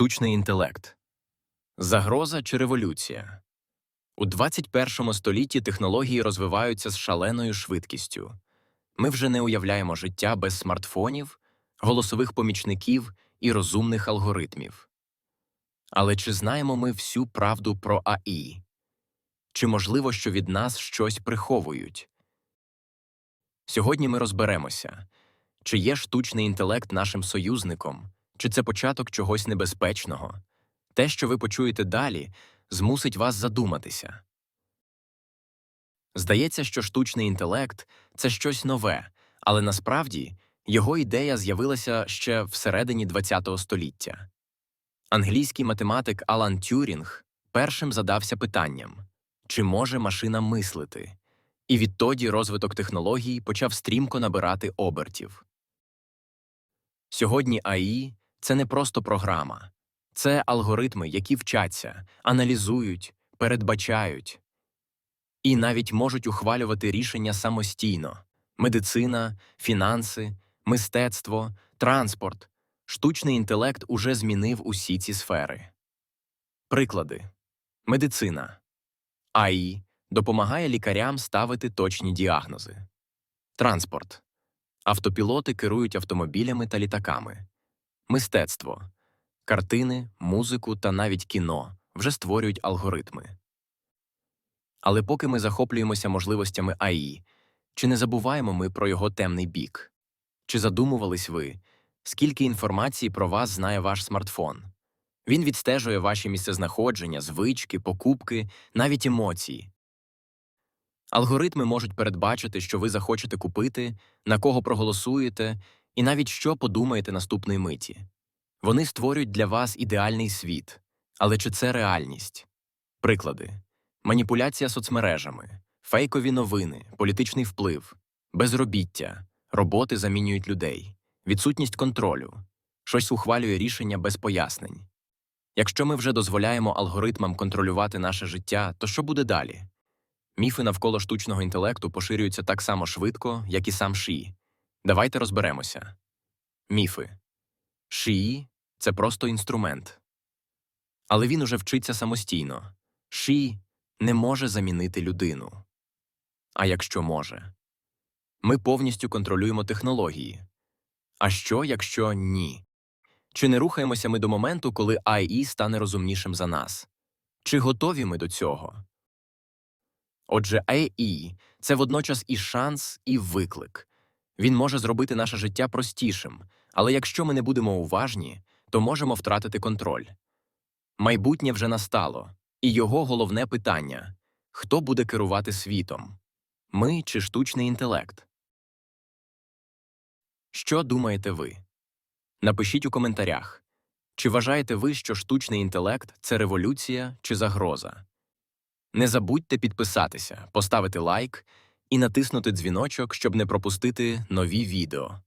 Штучний інтелект. Загроза чи революція? У 21 столітті технології розвиваються з шаленою швидкістю. Ми вже не уявляємо життя без смартфонів, голосових помічників і розумних алгоритмів. Але чи знаємо ми всю правду про АІ? Чи можливо, що від нас щось приховують? Сьогодні ми розберемося, чи є штучний інтелект нашим союзником, чи це початок чогось небезпечного. Те, що ви почуєте далі, змусить вас задуматися. Здається, що штучний інтелект це щось нове, але насправді його ідея з'явилася ще всередині ХХ століття. Англійський математик Алан Тюрінг першим задався питанням чи може машина мислити? І відтоді розвиток технологій почав стрімко набирати обертів. Сьогодні АІ це не просто програма, це алгоритми, які вчаться, аналізують, передбачають і навіть можуть ухвалювати рішення самостійно: медицина, фінанси, мистецтво, транспорт. Штучний інтелект уже змінив усі ці сфери. Приклади медицина АІ допомагає лікарям ставити точні діагнози. Транспорт. Автопілоти керують автомобілями та літаками. Мистецтво. Картини, музику та навіть кіно вже створюють алгоритми. Але поки ми захоплюємося можливостями АІ, чи не забуваємо ми про його темний бік? Чи задумувались ви, скільки інформації про вас знає ваш смартфон? Він відстежує ваші місцезнаходження, звички, покупки, навіть емоції. Алгоритми можуть передбачити, що ви захочете купити, на кого проголосуєте, і навіть що подумаєте наступної миті. Вони створюють для вас ідеальний світ. Але чи це реальність? Приклади: маніпуляція соцмережами, фейкові новини, політичний вплив, безробіття, роботи замінюють людей, відсутність контролю, щось ухвалює рішення без пояснень. Якщо ми вже дозволяємо алгоритмам контролювати наше життя, то що буде далі? Міфи навколо штучного інтелекту поширюються так само швидко, як і сам ШІ. Давайте розберемося. Міфи ШІ це просто інструмент. Але він уже вчиться самостійно. ШІ не може замінити людину. А якщо може, ми повністю контролюємо технології. А що, якщо ні? Чи не рухаємося ми до моменту, коли АІ стане розумнішим за нас? Чи готові ми до цього? Отже, AI – це водночас і шанс, і виклик. Він може зробити наше життя простішим, але якщо ми не будемо уважні, то можемо втратити контроль. Майбутнє вже настало, і його головне питання хто буде керувати світом? Ми чи штучний інтелект? Що думаєте ви? Напишіть у коментарях. Чи вважаєте ви, що штучний інтелект це революція чи загроза? Не забудьте підписатися, поставити лайк і натиснути дзвіночок, щоб не пропустити нові відео.